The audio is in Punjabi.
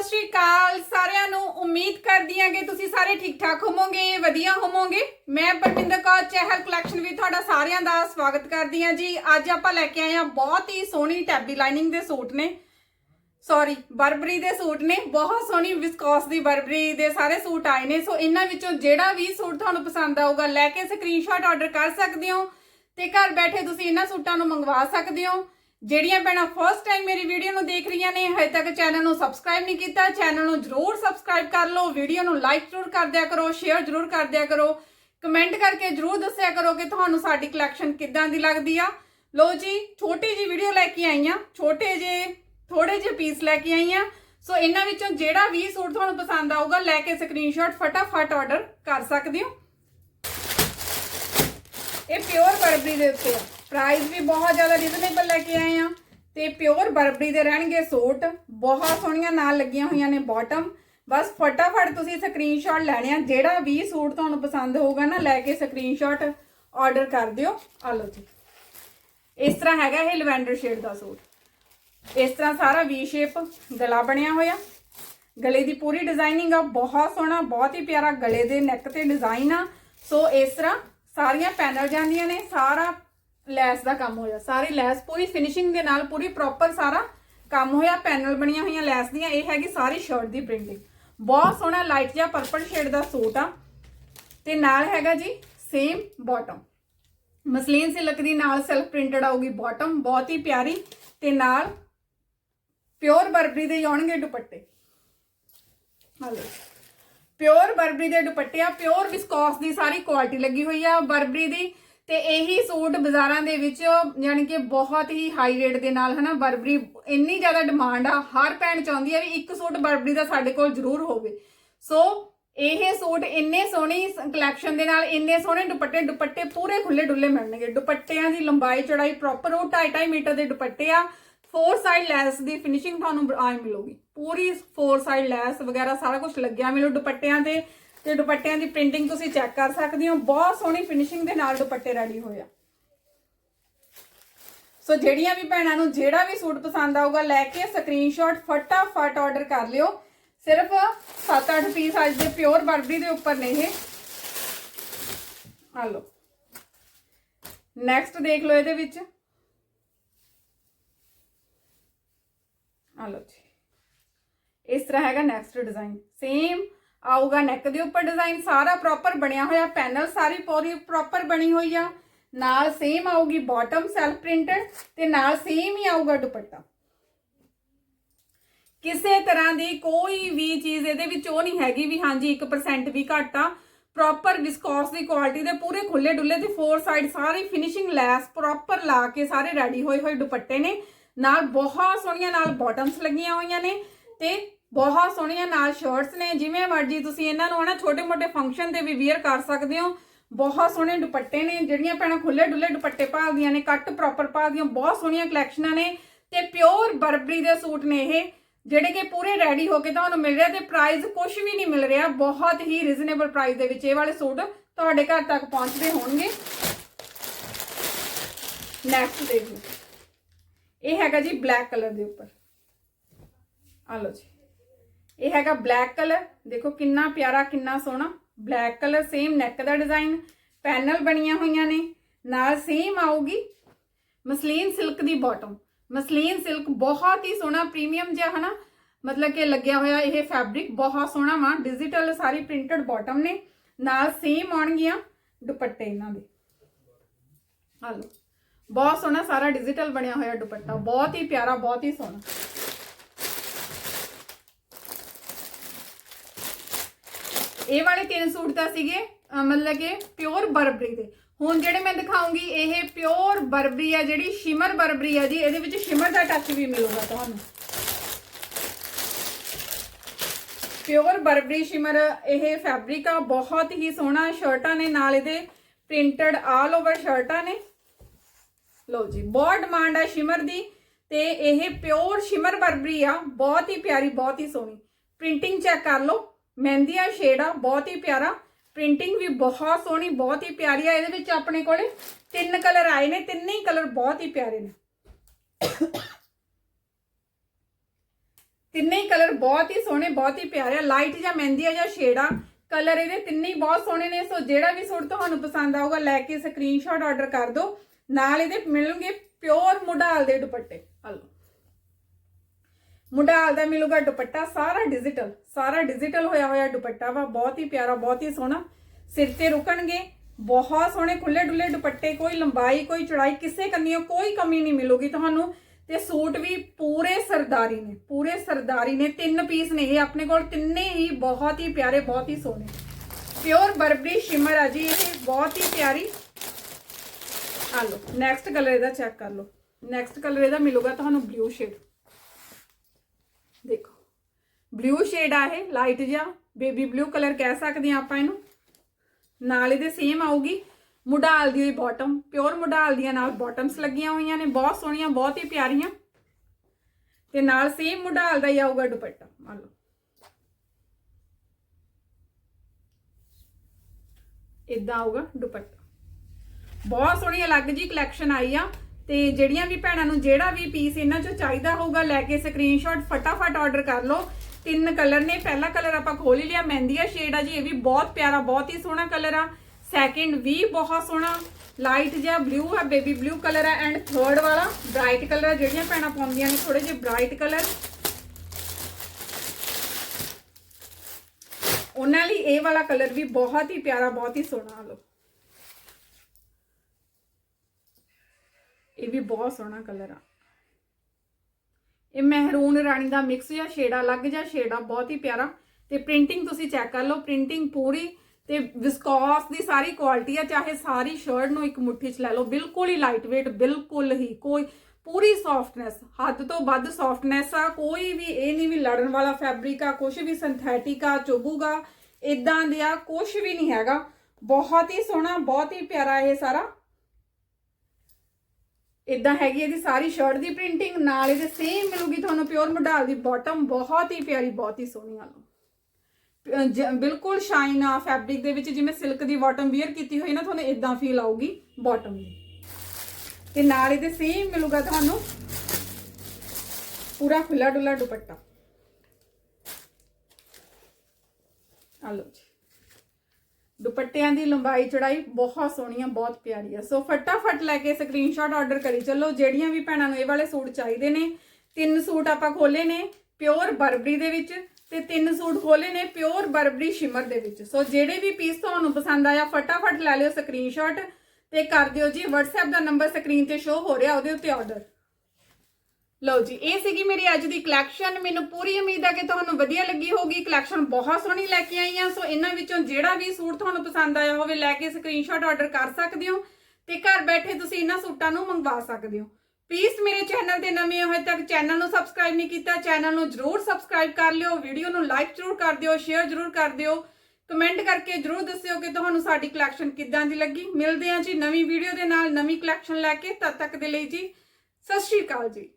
ਸਤਿ ਸ਼੍ਰੀ ਅਕਾਲ ਸਾਰਿਆਂ ਨੂੰ। ਉਮੀਦ ਕਰਦੀ ਹਾਂ ਕਿ ਤੁਸੀਂ ਸਾਰੇ ਠੀਕ ਠਾਕ ਹੋਵੋਗੇ, ਵਧੀਆ ਹੋਵੋਗੇ। ਮੈਂ ਪਰਮਿੰਦਰ ਕੌਰ, ਚਹਿਲ ਕਲੈਕਸ਼ਨ ਵੀ ਤੁਹਾਡਾ ਸਾਰਿਆਂ ਦਾ ਸਵਾਗਤ ਕਰਦੀ ਹਾਂ ਜੀ। ਅੱਜ ਆਪਾਂ ਲੈ ਕੇ ਆਏ ਹਾਂ ਬਹੁਤ ਹੀ ਸੋਹਣੀ ਟੈਬੀ ਲਾਈਨਿੰਗ ਦੇ ਸੂਟ ਨੇ। ਸੌਰੀ ਬਰਬਰੀ ਦੇ ਸੂਟ ਨੇ। ਬਹੁਤ ਸੋਹਣੀ ਵਿਸਕੋਸ ਦੀ ਬਰਬਰੀ ਦੇ ਸਾਰੇ ਸੂਟ ਆਏ ਨੇ। ਸੋ ਇਹਨਾਂ ਵਿੱਚੋਂ ਜਿਹੜਾ ਵੀ ਸੂਟ ਤੁਹਾਨੂੰ ਪਸੰਦ ਆਊਗਾ, ਲੈ ਕੇ ਸਕਰੀਨਸ਼ਾਟ ਆਰਡਰ ਕਰ ਸਕਦੇ ਹੋ। ਤੇ ਘਰ ਬੈਠੇ ਤੁਸੀਂ ਇਹਨਾਂ ਸੂਟਾਂ ਨੂੰ ਮੰਗਵਾ ਸਕਦੇ ਹੋ। ਜਿਹੜੀਆਂ ਭੈਣਾਂ ਫਸਟ ਟਾਈਮ ਮੇਰੀ ਵੀਡੀਓ ਨੂੰ ਦੇਖ ਰਹੀਆਂ ਨੇ, ਹਜੇ ਤੱਕ ਚੈਨਲ ਨੂੰ ਸਬਸਕ੍ਰਾਈਬ ਨਹੀਂ ਕੀਤਾ ਚੈਨਲ ਨੂੰ ਜਰੂਰ ਸਬਸਕ੍ਰਾਈਬ ਕਰ ਲਓ ਵੀਡੀਓ ਨੂੰ ਲਾਈਕ ਜਰੂਰ ਕਰ ਦਿਆ ਕਰੋ ਸ਼ੇਅਰ ਜਰੂਰ ਕਰ ਦਿਆ ਕਰੋ ਕਮੈਂਟ ਕਰਕੇ ਜਰੂਰ ਦੱਸਿਆ ਕਰੋ ਕਿ ਤੁਹਾਨੂੰ ਸਾਡੀ ਕਲੈਕਸ਼ਨ ਕਿੱਦਾਂ ਦੀ ਲੱਗਦੀ ਆ। ਲੋ ਜੀ, ਛੋਟੀ ਜੀ ਵੀਡੀਓ ਲੈ ਕੇ ਆਈ ਆਈਆਂ ਛੋਟੇ ਜੇ ਥੋੜੇ ਜਿਹੇ ਪੀਸ ਲੈ ਕੇ ਆਈ ਆਈਆਂ ਸੋ ਇਹਨਾਂ ਵਿੱਚੋਂ ਜਿਹੜਾ ਵੀ ਸੂਟ ਤੁਹਾਨੂੰ ਪਸੰਦ ਆਊਗਾ, ਲੈ ਕੇ ਸਕਰੀਨਸ਼ਾਟ ਫਟਾਫਟ ਆਰਡਰ ਕਰ ਸਕਦੇ ਹੋ। ਇਹ ਪਿਓਰ ਬਰਬਰੀ ਦੇ ਉੱਤੇ ਆ। ਪ੍ਰਾਈਸ ਵੀ ਬਹੁਤ ਜ਼ਿਆਦਾ ਰੀਜ਼ਨੇਬਲ ਲੈ ਕੇ ਆਏ ਆ। ਤੇ ਪਿਓਰ ਬਰਬਰੀ ਦੇ ਰਹਿਣਗੇ ਸੂਟ। ਬਹੁਤ ਸੋਹਣੀਆਂ ਨਾਲ ਲੱਗੀਆਂ ਹੋਈਆਂ ਨੇ ਬਾਟਮ ਬਸ ਫਟਾਫਟ ਤੁਸੀਂ ਸਕਰੀਨਸ਼ਾਟ ਲੈਣੇ ਆ। ਜਿਹੜਾ ਵੀ ਸੂਟ ਤੁਹਾਨੂੰ ਪਸੰਦ ਹੋਊਗਾ ਨਾ, ਲੈ ਕੇ ਸਕਰੀਨਸ਼ਾਟ ਆਰਡਰ ਕਰ ਦਿਓ। ਆ ਲਓ ਜੀ। ਇਸ ਤਰ੍ਹਾਂ ਹੈਗਾ ਇਹ ਲਵੈਂਡਰ ਸ਼ੇਡ ਦਾ ਸੂਟ। ਇਸ ਤਰ੍ਹਾਂ ਸਾਰਾ ਵੀ ਸ਼ੇਪ ਗਲਾ ਬਣਿਆ ਹੋਇਆ। ਗਲੇ ਦੀ ਪੂਰੀ ਡਿਜ਼ਾਈਨਿੰਗ ਆ। ਬਹੁਤ ਸੋਹਣਾ, ਬਹੁਤ ਹੀ ਪਿਆਰਾ ਗਲੇ ਦੇ ਨੈਕ ਤੇ ਡਿਜ਼ਾਈਨ ਆ। ਸੋ ਇਸ ਤਰ੍ਹਾਂ ਸਾਰੀਆਂ ਪੈਨਲ ਜਾਂਦੀਆਂ ਨੇ। ਸਾਰਾ ਲੈਸ ਦਾ ਕੰਮ ਹੋਇਆ। ਸਾਰੀ ਲੈਸ, ਪੂਰੀ ਫਿਨਿਸ਼ਿੰਗ ਦੇ ਨਾਲ ਪੂਰੀ ਪ੍ਰੋਪਰ ਸਾਰਾ ਕੰਮ ਹੋਇਆ। ਪੈਨਲ ਬਣੀਆਂ ਹੋਈਆਂ ਲੈਸ ਦੀਆਂ। ਇਹ ਹੈਗੀ ਸਾਰੀ ਸ਼ਰਟ ਦੀ ਪ੍ਰਿੰਟਿੰਗ ਬਹੁਤ ਸੋਹਣਾ ਲਾਈਟ ਜਿਹਾ ਪਰਪਲ ਸ਼ੇਡ ਦਾ ਸੂਟ ਆ। ਤੇ ਨਾਲ ਹੈਗਾ ਜੀ ਸੇਮ ਬਾਟਮ ਮਸਲੀਨ ਸਿਲਕ ਦੀ ਨਾਲ ਸੈਲਫ ਪ੍ਰਿੰਟਡ ਆਊਗੀ ਬਾਟਮ ਬਹੁਤ ਹੀ ਪਿਆਰੀ। ਤੇ ਨਾਲ ਪਿਓਰ ਬਰਬਰੀ ਦੇ ਆਉਣਗੇ ਦੁਪੱਟੇ। ਹਲੋ ਪਿਓਰ ਬਰਬਰੀ ਦੇ ਦੁਪੱਟੇ ਆ। ਪਿਓਰ ਵਿਸਕੋਸ ਦੀ ਸਾਰੀ ਕੁਆਲਿਟੀ ਲੱਗੀ ਹੋਈ ਆ। ਬਰਬਰੀ ਦੀ ਤੇ ਇਹੀ ਸੂਟ ਬਾਜ਼ਾਰਾਂ ਦੇ ਵਿੱਚ ਯਾਨੀ ਕਿ ਬਹੁਤ ਹੀ ਹਾਈ ਰੇਟ ਦੇ ਨਾਲ ਹਨਾ ਬਰਬਰੀ, ਇੰਨੀ ਜ਼ਿਆਦਾ ਡਿਮਾਂਡ ਆ, ਹਰ ਭੈਣ ਚਾਹੁੰਦੀ ਆ ਵੀ ਇੱਕ ਸੂਟ ਬਰਬਰੀ ਦਾ ਸਾਡੇ ਕੋਲ ਜ਼ਰੂਰ ਹੋਵੇ। ਸੋ ਇਹ ਸੂਟ ਇੰਨੇ ਸੋਹਣੀ ਕਲੈਕਸ਼ਨ ਦੇ ਨਾਲ, ਇੰਨੇ ਸੋਹਣੇ ਦੁਪੱਟੇ ਦੁਪੱਟੇ ਪੂਰੇ ਖੁੱਲੇ ਡੁੱਲੇ ਮਿਲਣਗੇ। ਦੁਪੱਟਿਆਂ ਦੀ ਲੰਬਾਈ ਚੜਾਈ ਪ੍ਰੋਪਰ ਉਹ 2.5 ਮੀਟਰ ਦੇ ਦੁਪੱਟੇ ਆ। ਫੋਰ ਸਾਈਡ ਲੈਸ ਦੀ ਫਿਨਿਸ਼ਿੰਗ ਤੁਹਾਨੂੰ ਆਈ ਮਿਲੂਗੀ। ਪੂਰੀ ਫੋਰ ਸਾਈਡ ਲੈਸ ਵਗੈਰਾ ਸਾਰਾ ਕੁਝ ਲੱਗਿਆ ਮਿਲੂ ਦੁਪੱਟਿਆਂ ਤੇ। ਤੇ ਦੁਪੱਟਿਆਂ ਦੀ ਪ੍ਰਿੰਟਿੰਗ ਤੁਸੀਂ ਚੈੱਕ ਕਰ ਸਕਦੇ ਹੋ। ਬਹੁਤ ਸੋਹਣੀ ਫਿਨਿਸ਼ਿੰਗ ਦੇ ਨਾਲ ਦੁਪੱਟੇ ਰੈਡੀ ਹੋਏ ਆ। ਸੋ ਜਿਹੜੀਆਂ ਵੀ ਭੈਣਾਂ ਨੂੰ ਜਿਹੜਾ ਵੀ ਸੂਟ ਪਸੰਦ ਆਊਗਾ, ਲੈ ਕੇ ਸਕਰੀਨਸ਼ਾਟ ਫਟਾਫਟ ਆਰਡਰ ਕਰ ਲਿਓ। ਸਿਰਫ 7-8 ਪੀਸ ਅੱਜ ਦੇ ਪਿਓਰ ਬਰਬਰੀ ਦੇ ਉੱਪਰ ਨੇ ਇਹ। ਆ ਲਓ। ਨੈਕਸਟ ਦੇਖ ਲਓ ਇਹਦੇ ਵਿੱਚ। ਆ ਲਓ ਜੀ। ਇਸ ਤਰ੍ਹਾਂ ਹੈਗਾ ਨੈਕਸਟ ਡਿਜ਼ਾਈਨ ਸੇਮ ਆਊਗਾ ਨੈਕ ਦੇ ਉੱਪਰ ਡਿਜ਼ਾਈਨ ਸਾਰਾ ਪ੍ਰੋਪਰ ਬਣਿਆ ਹੋਇਆ ਪੈਨਲ ਸਾਰੀ ਪੂਰੀ ਪ੍ਰੋਪਰ ਬਣੀ ਹੋਈ ਆ। ਨਾਲ ਸੇਮ ਆਊਗੀ ਬਾਟਮ ਸੈਲਫ ਪ੍ਰਿੰਟਡ ਤੇ ਨਾਲ ਸੇਮ ਹੀ ਆਊਗਾ ਦੁਪੱਟਾ। ਕਿਸੇ ਤਰ੍ਹਾਂ ਦੀ ਕੋਈ ਵੀ ਚੀਜ਼ ਇਹਦੇ ਵਿੱਚ ਉਹ ਨਹੀਂ ਹੈਗੀ ਵੀ ਹਾਂਜੀ 1% ਵੀ ਘੱਟ ਆ। ਪ੍ਰੋਪਰ ਵਿਸਕੋਸ ਦੀ ਕੁਆਲਿਟੀ ਦੇ ਪੂਰੇ ਖੁੱਲੇ ਡੁੱਲੇ ਤੇ ਫੋਰ ਸਾਈਡ ਸਾਰੀ ਫਿਨਿਸ਼ਿੰਗ ਲੈਸ ਪ੍ਰੋਪਰ ਲਾ ਕੇ ਸਾਰੇ ਰੈਡੀ ਹੋਏ ਹੋਏ ਦੁਪੱਟੇ ਨੇ। ਨਾਲ ਬਹੁਤ ਸੋਹਣੀਆਂ ਨਾਲ ਬਾਟਮਸ ਲੱਗੀਆਂ ਹੋਈਆਂ ਨੇ ਤੇ ਬਹੁਤ ਸੋਹਣੀਆਂ ਨਾਲ ਸ਼ਰਟਸ ਨੇ, ਜਿਵੇਂ ਮਰਜ਼ੀ ਤੁਸੀਂ ਇਹਨਾਂ ਨੂੰ ਹਨਾ ਛੋਟੇ-ਮੋਟੇ ਫੰਕਸ਼ਨ ਤੇ ਵੀ ਵੇਅਰ ਕਰ ਸਕਦੇ ਹੋ। ਬਹੁਤ ਸੋਹਣੇ ਦੁਪੱਟੇ ਨੇ, ਜਿਹੜੀਆਂ ਭੈਣਾਂ ਖੁੱਲੇ ਡੁੱਲੇ ਦੁਪੱਟੇ ਭਾਲਦੀਆਂ ਨੇ, ਕੱਟ ਪ੍ਰੋਪਰ ਪਾਉਂਦੀਆਂ ਬਹੁਤ ਸੋਹਣੀਆਂ ਕਲੈਕਸ਼ਨਾਂ ਨੇ ਤੇ ਪਿਓਰ ਬਰਬਰੀ ਦੇ ਸੂਟ ਨੇ ਇਹ। ਜਿਹੜੇ ਕਿ ਪੂਰੇ ਰੈਡੀ ਹੋ ਕੇ ਤੁਹਾਨੂੰ ਮਿਲ ਰਿਹਾ ਤੇ ਪ੍ਰਾਈਸ ਕੁਝ ਵੀ ਨਹੀਂ ਮਿਲ ਰਿਹਾ, ਬਹੁਤ ਹੀ ਰੀਜ਼ਨੇਬਲ ਪ੍ਰਾਈਸ ਦੇ ਵਿੱਚ ਇਹ ਵਾਲੇ ਸੂਟ ਤੁਹਾਡੇ ਘਰ ਤੱਕ ਪਹੁੰਚਦੇ ਹੋਣਗੇ। ਨੈਕਸਟ ਦੇਖ। ਇਹ ਹੈਗਾ ਜੀ ਬਲੈਕ ਕਲਰ ਦੇ ਉੱਪਰ। ਆ ਲਓ ਜੀ। ਇਹ ਹੈਗਾ ਬਲੈਕ ਕਲਰ। ਦੇਖੋ ਕਿੰਨਾ ਪਿਆਰਾ, ਕਿੰਨਾ ਸੋਹਣਾ। ਬਲੈਕ ਕਲਰ ਸੇਮ ਨੈਕ ਦਾ ਡਿਜ਼ਾਈਨ ਪੈਨਲ ਬਣੀਆਂ ਹੋਈਆਂ ਨੇ। ਨਾਲ ਸੇਮ ਆਊਗੀ ਮਸਲੀਨ ਸਿਲਕ ਦੀ ਬਾਟਮ ਮਸਲੀਨ ਸਿਲਕ ਬਹੁਤ ਹੀ ਸੋਹਣਾ ਪ੍ਰੀਮੀਅਮ ਜਿਹਾ, ਹਨਾ? ਮਤਲਬ ਕਿ ਲੱਗਿਆ ਹੋਇਆ ਇਹ ਫੈਬਰਿਕ ਬਹੁਤ ਸੋਹਣਾ ਵਾ। ਡਿਜੀਟਲ ਸਾਰੀ ਪ੍ਰਿੰਟਡ ਬਾਟਮ ਨੇ। ਨਾਲ ਸੇਮ ਆਉਣਗੀਆਂ ਦੁਪੱਟੇ ਇਹਨਾਂ ਦੇ। ਆ ਬਹੁਤ ਸੋਹਣਾ ਸਾਰਾ ਡਿਜੀਟਲ ਬਣਿਆ ਹੋਇਆ ਦੁਪੱਟਾ। ਬਹੁਤ ਹੀ ਪਿਆਰਾ, ਬਹੁਤ ਹੀ ਸੋਹਣਾ। ਇਹ ਵਾਲੇ ਤਿੰਨ ਸੂਟ ਤਾਂ ਸੀਗੇ ਮਤਲਬ ਕਿ ਪਿਓਰ ਬਰਬਰੀ ਦੇ। ਹੁਣ ਜਿਹੜੇ ਮੈਂ ਦਿਖਾਉਂਗੀ, ਇਹ ਪਿਓਰ ਬਰਬਰੀ ਆ ਜਿਹੜੀ ਸ਼ਿਮਰ ਬਰਬਰੀ ਆ ਜੀ, ਇਹਦੇ ਵਿੱਚ ਸ਼ਿਮਰ ਦਾ ਟੱਚ ਵੀ ਮਿਲੂਗਾ ਤੁਹਾਨੂੰ। ਪਿਓਰ ਬਰਬਰੀ ਸ਼ਿਮਰ ਇਹ ਫੈਬਰਿਕ ਆ, ਬਹੁਤ ਹੀ ਸੋਹਣਾ ਸ਼ਰਟਾਂ ਨੇ, ਨਾਲ ਇਹਦੇ ਪ੍ਰਿੰਟਡ ਆਲ ਓਵਰ ਸ਼ਰਟਾਂ ਨੇ। ਲਓ ਜੀ, ਬਹੁਤ ਡਿਮਾਂਡ ਆ ਸ਼ਿਮਰ ਦੀ, ਤੇ ਇਹ ਪਿਓਰ ਸ਼ਿਮਰ ਬਰਬਰੀ ਆ, ਬਹੁਤ ਹੀ ਪਿਆਰੀ, ਬਹੁਤ ਹੀ ਸੋਹਣੀ। ਪ੍ਰਿੰਟਿੰਗ ਚੈੱਕ ਕਰ ਲਓ। ਮਹਿੰਦੀਆ ਸ਼ੇਡ ਆ ਬਹੁਤ ਹੀ ਪਿਆਰਾ। ਪ੍ਰਿੰਟਿੰਗ ਵੀ ਬਹੁਤ ਸੋਹਣੀ, ਬਹੁਤ ਹੀ ਪਿਆਰੀ ਆ। ਇਹਦੇ ਵਿੱਚ ਆਪਣੇ ਕੋਲੇ ਤਿੰਨ ਕਲਰ ਆਏ ਨੇ, ਤਿੰਨੇ ਹੀ ਕਲਰ ਬਹੁਤ ਹੀ ਪਿਆਰੇ ਨੇ। ਤਿੰਨੇ ਹੀ ਕਲਰ ਬਹੁਤ ਹੀ ਸੋਹਣੇ, ਬਹੁਤ ਹੀ ਪਿਆਰੇ ਆ। ਲਾਈਟ ਜਾਂ ਮਹਿੰਦੀ ਆ ਜਾਂ ਸ਼ੇਡ ਆ ਕਲਰ ਇਹਦੇ ਤਿੰਨੇ ਹੀ ਬਹੁਤ ਸੋਹਣੇ ਨੇ। ਸੋ ਜਿਹੜਾ ਵੀ ਸੂਟ ਤੁਹਾਨੂੰ ਪਸੰਦ ਆਊਗਾ, ਲੈ ਕੇ ਸਕਰੀਨਸ਼ਾਟ ਆਰਡਰ ਕਰ ਦਿਓ। ਨਾਲ ਇਹਦੇ ਮਿਲਣਗੇ ਪਿਓਰ ਮੁਢਾਲ ਦੇ ਦੁਪੱਟੇ। ਆ ਲਓ ਮੁਡਾਲ ਦਾ ਮਿਲੂਗਾ ਦੁਪੱਟਾ, ਸਾਰਾ ਡਿਜੀਟਲ ਸਾਰਾ ਡਿਜੀਟਲ ਹੋਇਆ ਹੋਇਆ ਦੁਪੱਟਾ ਵਾ, ਬਹੁਤ ਹੀ ਪਿਆਰਾ, ਬਹੁਤ ਹੀ ਸੋਹਣਾ। ਸਿਰ ਤੇ ਰੁਕਣਗੇ, ਬਹੁਤ ਸੋਹਣੇ ਖੁੱਲੇ ਡੁੱਲੇ ਦੁਪੱਟੇ, ਕੋਈ ਲੰਬਾਈ, ਕੋਈ ਚੜਾਈ, ਕਿਸੇ ਕੰਨੀਓ ਕੋਈ ਕਮੀ ਨਹੀਂ ਮਿਲੂਗੀ ਤੁਹਾਨੂੰ। ਤੇ ਸੂਟ ਵੀ ਪੂਰੇ ਸਰਦਾਰੀ ਨੇ, ਪੂਰੇ ਸਰਦਾਰੀ ਨੇ, ਤਿੰਨ ਪੀਸ ਨੇ ਇਹ ਆਪਣੇ ਕੋਲ, ਤਿੰਨੇ ਹੀ ਬਹੁਤ ਹੀ ਪਿਆਰੇ, ਬਹੁਤ ਹੀ ਸੋਹਣੇ। ਪਿਓਰ ਬਰਬਰੀ ਸ਼ਿਮਰ ਆ ਜੀ, ਇਹ ਬਹੁਤ ਹੀ ਪਿਆਰੀ। ਆ ਲਓ ਨੈਕਸਟ ਕਲਰ ਇਹਦਾ ਚੈੱਕ ਕਰ ਲਓ। ਨੈਕਸਟ ਕਲਰ ਇਹਦਾ ਮਿਲੂਗਾ ਤੁਹਾਨੂੰ ਬਲੂ ਸ਼ੇਡ ਦੇਖੋ। ਬਲੂ ਸ਼ੇਡ ਆ ਇਹ ਲਾਈਟ ਜਿਹਾ। ਬੇਬੀ ਬਲੂ ਕਲਰ ਕਹਿ ਸਕਦੇ ਆ ਆਪਾਂ ਇਹਨੂੰ। ਨਾਲ ਇਹਦੇ ਸੇਮ ਆਊਗੀ। ਮੁਡਾਲ ਦੀ ਬਾਟਮ ਪਿਓਰ ਮੁਡਾਲ ਦੀਆਂ ਨਾਲ ਬਾਟਮਸ ਲੱਗੀਆਂ ਹੋਈਆਂ ਨੇ। ਬਹੁਤ ਸੋਹਣੀਆਂ, ਬਹੁਤ ਹੀ ਪਿਆਰੀਆਂ। ਤੇ ਨਾਲ ਸੇਮ ਮੁਡਾਲ ਦਾ ਹੀ ਆਊਗਾ ਦੁਪੱਟਾ। ਮੰਨ ਲਓ। ਇਦਾਂ ਆਊਗਾ ਦੁਪੱਟਾ। ਬਹੁਤ ਸੋਹਣੀ ਅਲੱਗ ਜੀ ਕਲੈਕਸ਼ਨ ਆਈ ਆ। ਤੇ ਜਿਹੜੀਆਂ ਵੀ ਭੈਣਾਂ ਨੂੰ ਜਿਹੜਾ ਵੀ ਪੀਸ ਇਹਨਾਂ ਚੋਂ ਚਾਹੀਦਾ ਹੋਊਗਾ, ਲੈ ਕੇ ਸਕਰੀਨਸ਼ਾਟ ਫਟਾਫਟ ਆਰਡਰ ਕਰ ਲਓ। ਤਿੰਨ ਕਲਰ ਨੇ, ਪਹਿਲਾ ਕਲਰ ਆਪਾਂ ਖੋਲ ਹੀ ਲਿਆ, ਮਹਿੰਦੀਆ ਸ਼ੇਡ ਆ ਜੀ, ਇਹ ਵੀ ਬਹੁਤ ਪਿਆਰਾ, ਬਹੁਤ ਹੀ ਸੋਹਣਾ ਕਲਰ ਆ। ਸੈਕਿੰਡ ਵੀ ਬਹੁਤ ਸੋਹਣਾ ਲਾਈਟ ਜਿਹਾ ਬਲੂ ਆ ਬੇਬੀ ਬਲੂ ਕਲਰ ਆ ਐਂਡ ਥਰਡ ਵਾਲਾ ਬ੍ਰਾਈਟ ਕਲਰ ਆ, ਜਿਹੜੀਆਂ ਭੈਣਾਂ ਪਾਉਂਦੀਆਂ ਨੇ ਥੋੜੇ ਜਿਹੇ ਬ੍ਰਾਈਟ ਕਲਰ ਉਹਨਾਂ ਲਈ ਇਹ ਵਾਲਾ ਕਲਰ ਵੀ ਬਹੁਤ ਹੀ ਪਿਆਰਾ, ਬਹੁਤ ਹੀ ਸੋਹਣਾ ਲੋ ਇਹ ਵੀ ਬਹੁਤ ਸੋਹਣਾ ਕਲਰ ਆ। ਇਹ ਮਹਿਰੂਨ ਰਾਣੀ ਦਾ ਮਿਕਸ ਜਾਂ ਸ਼ੇਡ ਆ, ਅਲੱਗ ਜਿਹਾ ਸ਼ੇਡ ਆ, ਬਹੁਤ ਹੀ ਪਿਆਰਾ। ਤੇ ਪ੍ਰਿੰਟਿੰਗ ਤੁਸੀਂ ਚੈੱਕ ਕਰ ਲਓ ਪ੍ਰਿੰਟਿੰਗ ਪੂਰੀ ਤੇ ਵਿਸਕੋਸ ਦੀ ਸਾਰੀ ਕੁਆਲਿਟੀ ਆ, ਚਾਹੇ ਸਾਰੀ ਸ਼ਰਟ ਨੂੰ ਇੱਕ ਮੁੱਠੀ 'ਚ ਲੈ ਲਓ, ਬਿਲਕੁਲ ਹੀ ਲਾਈਟ weight ਬਿਲਕੁਲ ਹੀ ਕੋਈ ਪੂਰੀ ਸੌਫਟਨੈਸ ਹੱਦ ਤੋਂ ਵੱਧ ਸੌਫਟਨੈਸ ਆ, ਕੋਈ ਵੀ ਇਹ ਨਹੀਂ ਵੀ ਲੜਨ ਵਾਲਾ ਫੈਬਰਿਕ ਆ ਕੁਝ ਵੀ ਸਿੰਥੈਟਿਕ ਆ ਚੁਭੂਗਾ ਇਦਾਂ ਆ ਕੁਝ ਵੀ ਨਹੀਂ ਹੈਗਾ। ਬਹੁਤ ਹੀ ਸੋਹਣਾ, ਬਹੁਤ ਹੀ ਪਿਆਰਾ ਇਹ ਸਾਰਾ। ਇਦਾਂ ਹੈਗੀ ਇਹਦੀ ਸਾਰੀ ਸ਼ਰਟ ਦੀ ਪ੍ਰਿੰਟਿੰਗ ਨਾਲ ਇਹਦੇ ਸੇਮ ਮਿਲੂਗੀ ਤੁਹਾਨੂੰ ਪਿਓਰ ਮਡਾਲ ਦੀ ਬਾਟਮ ਬਹੁਤ ਹੀ ਪਿਆਰੀ, ਬਹੁਤ ਹੀ ਸੋਹਣੀ ਆ ਬਿਲਕੁਲ ਸ਼ਾਈਨ ਆ ਫੈਬਰਿਕ ਦੇ ਵਿੱਚ, ਜਿਵੇਂ ਸਿਲਕ ਦੀ ਬਾਟਮ ਵੇਅਰ ਕੀਤੀ ਹੋਈ ਨਾ, ਤੁਹਾਨੂੰ ਇਦਾਂ ਫੀਲ ਆਊਗੀ ਬਾਟਮ ਦੀ। ਤੇ ਨਾਲ ਇਹਦੇ ਸੇਮ ਮਿਲੂਗਾ ਤੁਹਾਨੂੰ ਪੂਰਾ ਖੁੱਲਾ ਡੁੱਲਾ ਦੁਪੱਟਾ। ਆ ਲਓ ਜੀ। ਦੁਪੱਟਿਆਂ ਦੀ ਲੰਬਾਈ ਚੜਾਈ ਬਹੁਤ ਸੋਹਣੀ ਆ, ਬਹੁਤ ਪਿਆਰੀ ਆ। ਸੋ ਫਟਾਫਟ ਲੈ ਕੇ ਸਕਰੀਨਸ਼ਾਟ ਆਰਡਰ ਕਰੀ। ਚੱਲੋ, ਜਿਹੜੀਆਂ ਵੀ ਭੈਣਾਂ ਨੂੰ ਇਹ ਵਾਲੇ ਸੂਟ ਚਾਹੀਦੇ ਨੇ, ਤਿੰਨ ਸੂਟ ਆਪਾਂ ਖੋਲੇ ਨੇ ਪਿਓਰ ਬਰਬਰੀ ਦੇ ਵਿੱਚ ਤੇ ਤਿੰਨ ਸੂਟ ਖੋਲੇ ਨੇ ਪਿਓਰ ਬਰਬਰੀ ਸ਼ਿਮਰ ਦੇ ਵਿੱਚ। ਸੋ ਜਿਹੜੇ ਵੀ ਪੀਸ ਤੁਹਾਨੂੰ ਪਸੰਦ ਆਇਆ, ਫਟਾਫਟ ਲੈ ਲਿਓ ਸਕਰੀਨਸ਼ਾਟ ਤੇ ਕਰ ਦਿਓ ਜੀ। WhatsApp ਦਾ ਨੰਬਰ ਸਕਰੀਨ ਤੇ ਸ਼ੋ ਹੋ ਰਿਹਾ, ਉਹਦੇ ਉੱਤੇ ਆਰਡਰ ਲਓ ਜੀ, ਇਹ ਸੀਗੀ ਮੇਰੀ ਅੱਜ ਦੀ ਕਲੈਕਸ਼ਨ ਮੈਨੂੰ ਪੂਰੀ ਉਮੀਦ ਹੈ ਕਿ ਤੁਹਾਨੂੰ ਵਧੀਆ ਲੱਗੀ ਹੋਊਗੀ। ਕਲੈਕਸ਼ਨ ਬਹੁਤ ਸੋਹਣੀ ਲੈ ਕੇ ਆਈ ਆ। ਸੋ ਇਹਨਾਂ ਵਿੱਚੋਂ ਜਿਹੜਾ ਵੀ ਸੂਟ ਤੁਹਾਨੂੰ ਪਸੰਦ ਆਇਆ ਹੋਵੇ, ਲੈ ਕੇ ਸਕਰੀਨਸ਼ਾਟ ਆਰਡਰ ਕਰ ਸਕਦੇ ਹੋ ਤੇ ਘਰ ਬੈਠੇ ਤੁਸੀਂ ਇਹਨਾਂ ਸੂਟਾਂ ਨੂੰ ਮੰਗਵਾ ਸਕਦੇ ਹੋ। ਪਲੀਜ਼ ਮੇਰੇ ਚੈਨਲ ਤੇ ਨਵੇਂ ਹੋਏ ਤੱਕ ਚੈਨਲ ਨੂੰ ਸਬਸਕ੍ਰਾਈਬ ਨਹੀਂ ਕੀਤਾ ਚੈਨਲ ਨੂੰ ਜਰੂਰ ਸਬਸਕ੍ਰਾਈਬ ਕਰ ਲਿਓ ਵੀਡੀਓ ਨੂੰ ਲਾਈਕ ਜਰੂਰ ਕਰ ਦਿਓ ਸ਼ੇਅਰ ਜਰੂਰ ਕਰ ਦਿਓ। ਕਮੈਂਟ ਕਰਕੇ ਜਰੂਰ ਦੱਸਿਓ ਕਿ ਤੁਹਾਨੂੰ ਸਾਡੀ ਕਲੈਕਸ਼ਨ ਕਿੱਦਾਂ ਦੀ ਲੱਗੀ। ਮਿਲਦੇ ਹਾਂ ਜੀ ਨਵੀਂ ਵੀਡੀਓ ਦੇ ਨਾਲ ਨਵੀਂ ਕਲੈਕਸ਼ਨ ਲੈ ਕੇ। ਤਦ ਤੱਕ ਦੇ ਲਈ ਜੀ, ਸਤਿ ਸ਼੍ਰੀ ਅਕਾਲ ਜੀ।